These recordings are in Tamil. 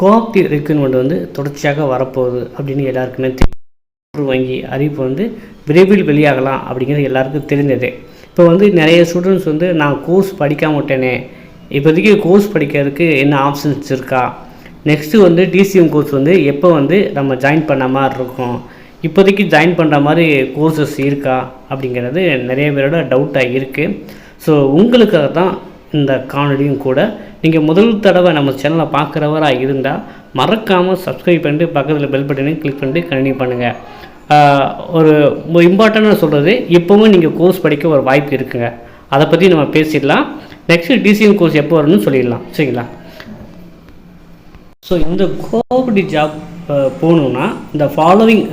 கோஆப்டி ரெக்ரூட்மெண்ட் வந்து தொடர்ச்சியாக வரப்போகுது அப்படின்னு எல்லாருக்குமே தெரியும். வங்கி அறிவிப்பு வந்து விரைவில் வெளியாகலாம் அப்படிங்கிறது எல்லாருக்கும் தெரிஞ்சது. இப்போ வந்து நிறைய ஸ்டூடெண்ட்ஸ் வந்து நான் கோர்ஸ் படிக்காம விட்டேனே. இப்போதைக்கு கோர்ஸ் படிக்கிறதுக்கு என்ன ஆப்ஷன்ஸ் இருக்கா? நெக்ஸ்ட்டு வந்து டிசிஎம் கோர்ஸ் வந்து எப்போ வந்து நம்ம ஜாயின் பண்ண மாதிரி இருக்கும்? இப்போதைக்கு ஜாயின் பண்ணுற மாதிரி கோர்சஸ் இருக்கா? அப்படிங்கிறது நிறைய பேரோட டவுட்டாக இருக்குது ஸோ உங்களுக்காக தான் இந்த காணொலியும் கூட. நீங்கள் முதல் தடவை நம்ம சேனலை பார்க்குறவராக இருந்தால் மறக்காமல் சப்ஸ்கிரைப் பண்ணிட்டு பக்கத்தில் பெல் பட்டனையும் கிளிக் பண்ணிட்டு கண்டினியூ பண்ணுங்கள் ஒரு இம்பார்ட்டண்ட்டாக சொல்கிறது இப்போவும் நீங்கள் கோர்ஸ் படிக்க ஒரு வாய்ப்பு இருக்குங்க. அதை பற்றி நம்ம பேசிடலாம். நெக்ஸ்ட்டு டிசிஎம் கோர்ஸ் எப்போ வரணும்னு சொல்லிடலாம். சரிங்களா? ஸோ இந்த கோபடி ஜாப் போகணுன்னா இந்த ஃபாலோவிங்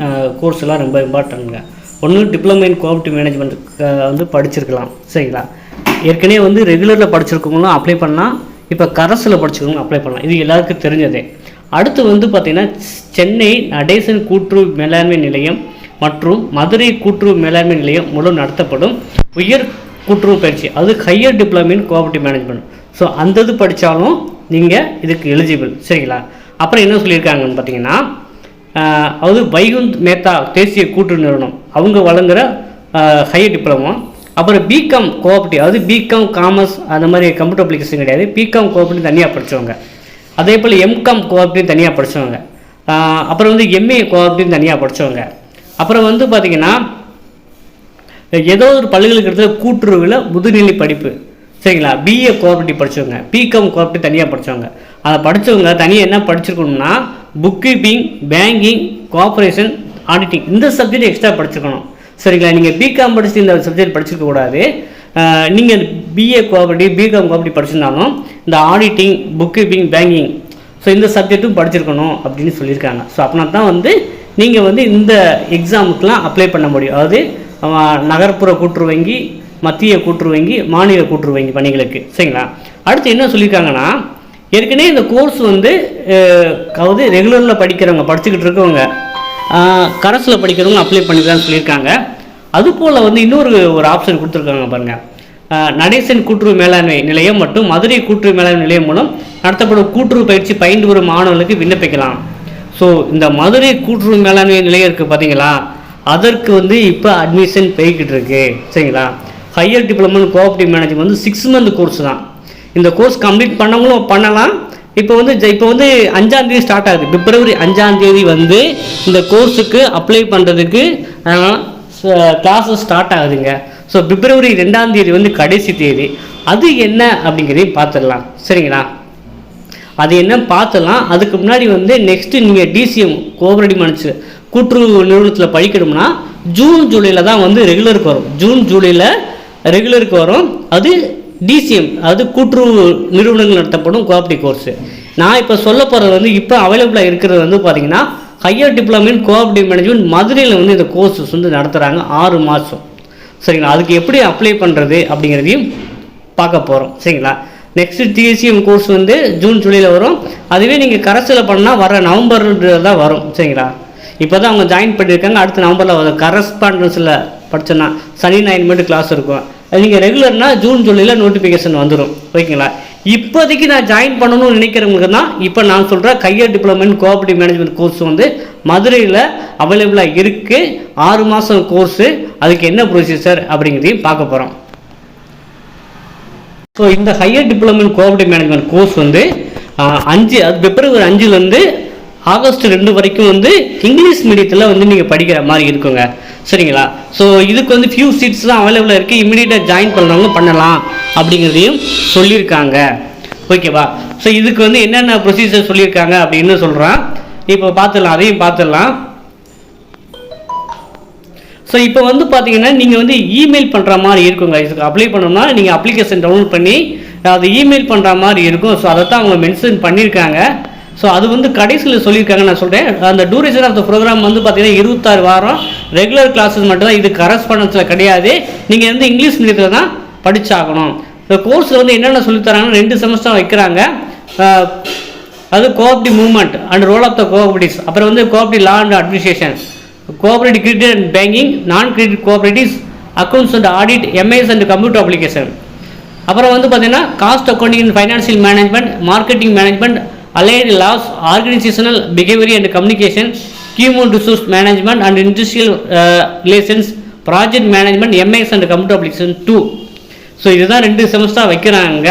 கோர்ஸ் எல்லாம் ரொம்ப இம்பார்ட்டன்ட்ங்க ஒன்று டிப்ளமோ இன் கோஆப்டிவ் மேனேஜ்மெண்ட் வந்து படிச்சிருக்கலாம். சரிங்களா? ஏற்கனவே வந்து ரெகுலரில் படிச்சிருக்கவங்களும் அப்ளை பண்ணலாம். இப்போ கரஸில் படிச்சிருக்கவங்களும் அப்ளை பண்ணலாம். இது எல்லாருக்கும் தெரிஞ்சதே. அடுத்து வந்து பார்த்திங்கன்னா சென்னை நடேசன் கூட்டுறவு மேலாண்மை நிலையம் மற்றும் மதுரை கூட்டுறவு மேலாண்மை நிலையம் மூலம் நடத்தப்படும் உயர் கூட்டுறவு பயிற்சி. அது higher diploma in management so அந்த இது படித்தாலும் நீங்கள் இதுக்கு எலிஜிபிள் சரிங்களா? அப்புறம் என்ன சொல்லியிருக்காங்கன்னு பார்த்தீங்கன்னா அதாவது வைகுந்த் மேத்தா தேசிய கூட்டு நிறுவனம். அவங்க வழங்குகிற ஹையர் டிப்ளமோ அப்புறம் பிகாம் கோஆப்டிவ் அதாவது பிகாம் காமர்ஸ் அந்த மாதிரி கம்ப்யூட்டர் அப்ளிகேஷன் கிடையாது. பிகாம் கோஆப்டிவ் தனியாக படித்தவங்க அதே போல் எம்காம் கோஆப்டிவ் தனியாக படித்தவங்க அப்புறம் வந்து எம்ஏ கோஆப்டிவ் தனியாக படித்தவங்க அப்புறம் வந்து பார்த்திங்கன்னா ஏதோ ஒரு பல்கலைக்கழகத்தில் கூட்டுறவில் முதுநிலை படிப்பு. சரிங்களா? பிஏ கோஆப்ரேட்டிவ் படித்தவங்க பிகாம் கோஆப்ரேட்டிவ் தனியாக படித்தவங்க அதை படித்தவங்க தனியாக என்ன படிச்சிருக்கணும்னா book keeping banking cooperation auditing இந்த சப்ஜெக்ட் எக்ஸ்ட்ரா படிச்சுக்கணும் சரிங்களா? நீங்கள் பிகாம் படிச்சு இந்த சப்ஜெக்ட் படிச்சிருக்க கூடாது. நீங்கள் பிஏ கோஆபரேட்டிவ் பிகாம் கோஆபரேட்டிவ் படிச்சிருந்தாலும் இந்த auditing book keeping banking so இந்த சப்ஜெக்ட்டும் படிச்சிருக்கணும் அப்படின்னு சொல்லியிருக்காங்க. ஸோ அப்படின்னா தான் வந்து நீங்கள் வந்து இந்த எக்ஸாமுக்கெலாம் அப்ளை பண்ண முடியும். அதாவது நகர்ப்புற கூட்டுறவு வங்கி மத்திய கூட்டுறவு வங்கி மாநில கூட்டுறவு வங்கி பணிகளுக்கு. சரிங்களா? அடுத்து என்ன சொல்லியிருக்காங்கன்னா ஏற்கனவே இந்த கோர்ஸ் வந்து அதாவது ரெகுலரில் படிக்கிறவங்க படிச்சுக்கிட்டு இருக்கவங்க கரஸில் படிக்கிறவங்க அப்ளை பண்ணிக்கலாம்னு சொல்லியிருக்காங்க. அதுபோல் வந்து இன்னொரு ஒரு ஆப்ஷன் கொடுத்துருக்காங்க பாருங்கள் நடேசன் கூட்டுறவு மேலாண்மை நிலையம் மற்றும் மதுரை கூட்டுறவு மேலாண்மை நிலையம் மூலம் நடத்தப்படும் கூட்டுறவு பயிற்சி பயின்று வரும் மாணவர்களுக்கு விண்ணப்பிக்கலாம். ஸோ இந்த மதுரை கூட்டுறவு மேலாண்மை நிலையம் இருக்குது பார்த்தீங்களா அதற்கு வந்து இப்போ அட்மிஷன் போய்கிட்டு இருக்கு. சரிங்களா? ஹையர் டிப்ளமோ கோஆப்டிவ் மேனேஜ்மெண்ட் வந்து சிக்ஸ் மந்த் கோர்ஸ் தான். இந்த கோர்ஸ் கம்ப்ளீட் பண்ணவங்களும் பண்ணலாம். இப்போ வந்து இப்போ வந்து அஞ்சாம் தேதி ஸ்டார்ட் ஆகுது. பிப்ரவரி அஞ்சாம் தேதி வந்து இந்த கோர்ஸுக்கு அப்ளை பண்ணுறதுக்கு கிளாஸஸ் ஸ்டார்ட் ஆகுதுங்க. ஸோ பிப்ரவரி ரெண்டாம் தேதி வந்து கடைசி தேதி. அது என்ன அப்படிங்கிறதையும் பார்த்துடலாம். சரிங்களா? அது என்ன பார்த்துடலாம். அதுக்கு முன்னாடி வந்து நெக்ஸ்ட்டு நீங்கள் டிசிஎம் கோபரடி மனுச்சு கூட்டுறவு நிறுவனத்தில் படிக்கணும்னா ஜூன் ஜூலையில் தான் வந்து ரெகுலருக்கு வரும். ஜூன் ஜூலையில் ரெகுலருக்கு வரும். அது டிசிஎம் அது கூட்டுறவு நிறுவனங்கள் நடத்தப்படும் கோஆப்டிவ் கோர்ஸு நான் இப்போ சொல்ல போகிறது வந்து இப்போ அவைலபிளாக இருக்கிறது வந்து பார்த்தீங்கன்னா higher diploma in cooperative management மதுரையில் வந்து இந்த கோர்சஸ் வந்து நடத்துகிறாங்க ஆறு மாதம் சரிங்களா? அதுக்கு எப்படி அப்ளை பண்ணுறது அப்படிங்கிறதையும் பார்க்க போகிறோம் சரிங்களா? நெக்ஸ்ட் டிஎஸ்சிஎம் கோர்ஸ் வந்து ஜூன் ஜூலையில் வரும். அதுவே நீங்கள் கரஸில் பண்ணால் வர நவம்பர் தான் வரும். சரிங்களா? இப்போ தான் அவங்க ஜாயின் பண்ணியிருக்காங்க. அடுத்த நவம்பரில் வரும். கரஸ்பாண்டன்ஸில் படிச்சோன்னா சனி ஞாயிறு மட்டும் கிளாஸ் இருக்கும். அது நீங்கள் ரெகுலர்னால் ஜூன் ஜூலையில் நோட்டிஃபிகேஷன் வந்துடும் ஓகேங்களா? இப்போதைக்கு நான் ஜாயின் பண்ணணும்னு நினைக்கிறவங்களுக்கு தான் இப்போ நான் சொல்கிற higher diploma in cooperative management course வந்து மதுரையில் அவைலபிளாக இருக்குது ஆறு மாதம் கோர்ஸு அதுக்கு என்ன ப்ரொசீஜர் அப்படிங்கிறதையும் பார்க்க போகிறோம் ஸோ இந்த higher diploma in cooperative management course வந்து அஞ்சு அது பிப்ரவரி அஞ்சுலேருந்து ஆகஸ்ட் ரெண்டு வரைக்கும் வந்து இங்கிலீஷ் மீடியத்தில் வந்து நீங்கள் படிக்கிற மாதிரி இருக்குங்க. சரிங்களா? ஸோ இதுக்கு வந்து ஃபியூ சீட்ஸ் தான் அவைலபிளாக இருக்குது இம்மிடியேட்டாக ஜாயின் பண்ணுறவங்க பண்ணலாம் அப்படிங்கிறதையும் சொல்லியிருக்காங்க. ஓகேவா ஸோ இதுக்கு வந்து என்னென்ன ப்ரொசீஜர் சொல்லியிருக்காங்க அப்படின்னு சொல்கிறான் இப்போ பார்த்துடலாம் அதையும் பார்த்துடலாம். ஸோ இப்போ வந்து பார்த்தீங்கன்னா நீங்கள் வந்து இமெயில் பண்ணுற மாதிரி இருக்குங்க இதுக்கு அப்ளை பண்ணோம்னா நீங்கள் அப்ளிகேஷன் டவுன்லோட் பண்ணி அது இமெயில் பண்ணுற மாதிரி இருக்கும். ஸோ அதை தான் அவங்க மென்ஷன் பண்ணியிருக்காங்க. ஸோ அது வந்து கடைசியில் சொல்லியிருக்காங்க நான் சொல்கிறேன் அந்த டூரேஷன் ஆஃப் த ப்ரோக்ராம் வந்து பார்த்தீங்கன்னா இருபத்தாறு வாரம். ரெகுலர் கிளாஸஸ் மட்டும் தான் இது கரஸ்பாண்டன்ஸில் கிடையாது. நீங்கள் வந்து இங்கிலீஷ் மீடியத்தில் தான் படித்தாகணும் இந்த கோர்ஸில் வந்து என்னென்ன சொல்லித்தராங்கன்னு ரெண்டு செமஸ்டர் வைக்கிறாங்க. அது cooperative movement and role of the cooperatives அப்புறம் வந்து cooperative law and administration cooperative credit and banking non credit cooperatives accounts and audit MIS and computer application அப்புறம் வந்து பார்த்தீங்கன்னா cost accounting and financial management marketing management allied laws organisational behaviour and communication human resource management and industrial relations project management MS and computer application two so இதுதான் ரெண்டு செமஸ்டராக வைக்கிறாங்க.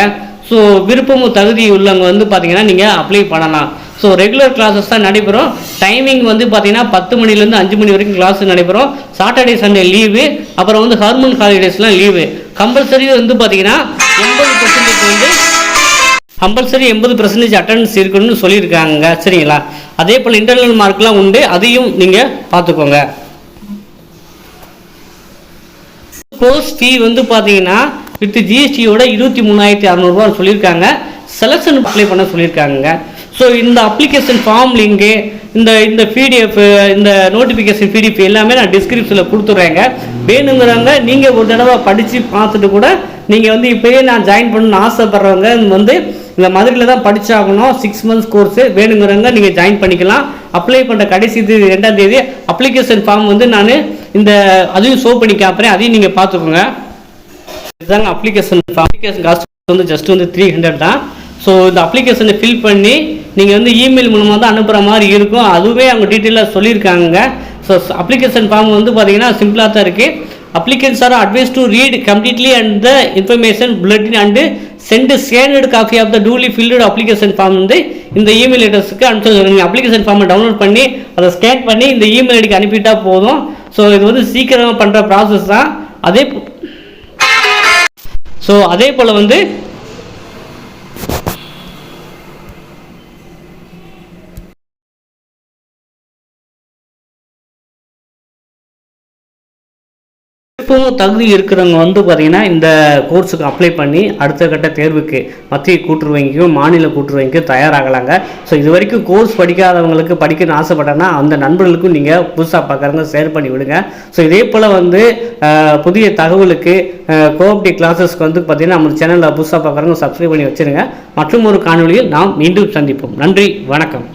ஸோ விருப்பமும் தகுதி உள்ளவங்க வந்து பார்த்தீங்கன்னா நீங்கள் அப்ளை பண்ணலாம். ஸோ ரெகுலர் கிளாஸஸ் தான் நடைபெறும். டைமிங் வந்து பார்த்தீங்கன்னா பத்து மணிலேருந்து அஞ்சு மணி வரைக்கும் கிளாஸ் நடைபெறும். சாட்டர்டே சண்டே லீவு அப்புறம் வந்து ஹார்மோன் ஹாலிடேஸ்லாம் லீவு கம்பல்சரி வந்து பார்த்தீங்கன்னா எண்பது பர்சன்டேஜ் வந்து கம்பல்சரி எண்பது பர்சன்டேஜ் அட்டண்டன்ஸ் இருக்கணும்னு சொல்லியிருக்காங்க சரிங்களா? அதே போல் இன்டர்னல் மார்க்லாம் உண்டு. அதையும் நீங்கள் பார்த்துக்கோங்க. கோர்ஸ் ஃபீ வந்து பார்த்தீங்கன்னா வித் ஜிஎஸ்டியோட இருபத்தி மூணாயிரத்தி அறநூறுவா சொல்லியிருக்காங்க. செலெக்ஷன் அப்ளை பண்ண சொல்லியிருக்காங்க ஸோ இந்த அப்ளிகேஷன் ஃபார்ம் லிங்கு இந்த இந்த பிடிஎஃப் இந்த நோட்டிஃபிகேஷன் பிடிஎஃப் எல்லாமே நான் டிஸ்கிரிப்ஷனில் கொடுத்துட்றேங்க வேணுங்கிறவங்க நீங்கள் ஒரு தடவை படித்து பார்த்துட்டு கூட நீங்கள் வந்து இப்போயே நான் ஜாயின் பண்ணணும்னு ஆசைப்படுறவங்க வந்து இந்த மதுரையில் தான் படித்தாகணும் சிக்ஸ் மந்த்ஸ் கோர்ஸு வேணுங்கிறவங்க நீங்கள் ஜாயின் பண்ணிக்கலாம். அப்ளை பண்ணுற கடைசி தேதி ரெண்டாம் தேதி அப்ளிகேஷன் ஃபார்ம் வந்து நான் இந்த அதையும் ஷோ பண்ணி காப்புறேன் அதையும் நீங்கள் பார்த்துக்கோங்க. இதுதாங்க அப்ளிகேஷன் அப்ளிகேஷன் காஸ்ட் வந்து ஜஸ்ட் வந்து த்ரீ ஹண்ட்ரட் தான். ஸோ இந்த அப்ளிகேஷனை ஃபில் பண்ணி நீங்கள் வந்து இமெயில் மூலமாக தான் அனுப்புகிற மாதிரி இருக்கும். அதுவே அவங்க டீட்டெயிலாக சொல்லியிருக்காங்க. ஸோ அப்ளிகேஷன் ஃபார்ம் வந்து பார்த்தீங்கன்னா சிம்பிளாக தான் இருக்குது applicants are advised to read completely and the information bulletin and send scanned copy of the duly filled application form வந்து இந்த இமெயில் அட்ரஸுக்கு அனுப்பிச்சு நீங்கள் அப்ளிகேஷன் ஃபார்மை டவுன்லோட் பண்ணி அதை ஸ்கேன் பண்ணி இந்த இமெயில் ஐடிக்கு அனுப்பிட்டா போதும். ஸோ இது வந்து சீக்கிரமாக பண்ணுற ப்ராசஸ் தான். அதே ஸோ அதே போல் வந்து இப்போது தகுதி இருக்கிறவங்க வந்து பார்த்தீங்கன்னா இந்த கோர்ஸுக்கு அப்ளை பண்ணி அடுத்த கட்ட தேர்வுக்கு மத்திய கூட்டுறவங்கிக்கும் மாநில கூட்டுறவங்கிக்கும் தயாராகலாங்க. ஸோ இது வரைக்கும் கோர்ஸ் படிக்காதவங்களுக்கு படிக்கணும்னு ஆசைப்பட்டேன்னா அந்த நண்பர்களுக்கும் நீங்கள் புதுசாக பார்க்குறவங்க ஷேர் பண்ணி விடுங்க. ஸோ இதே போல் வந்து புதிய தகவலுக்கு கோஆப்டி கிளாஸஸ்க்கு வந்து பார்த்தீங்கன்னா நம்ம சேனலில் புதுசாக பார்க்குறவங்க சப்ஸ்கிரைப் பண்ணி வச்சுருங்க. மற்றும் ஒரு காணொலியில் நாம் மீண்டும் சந்திப்போம். நன்றி வணக்கம்.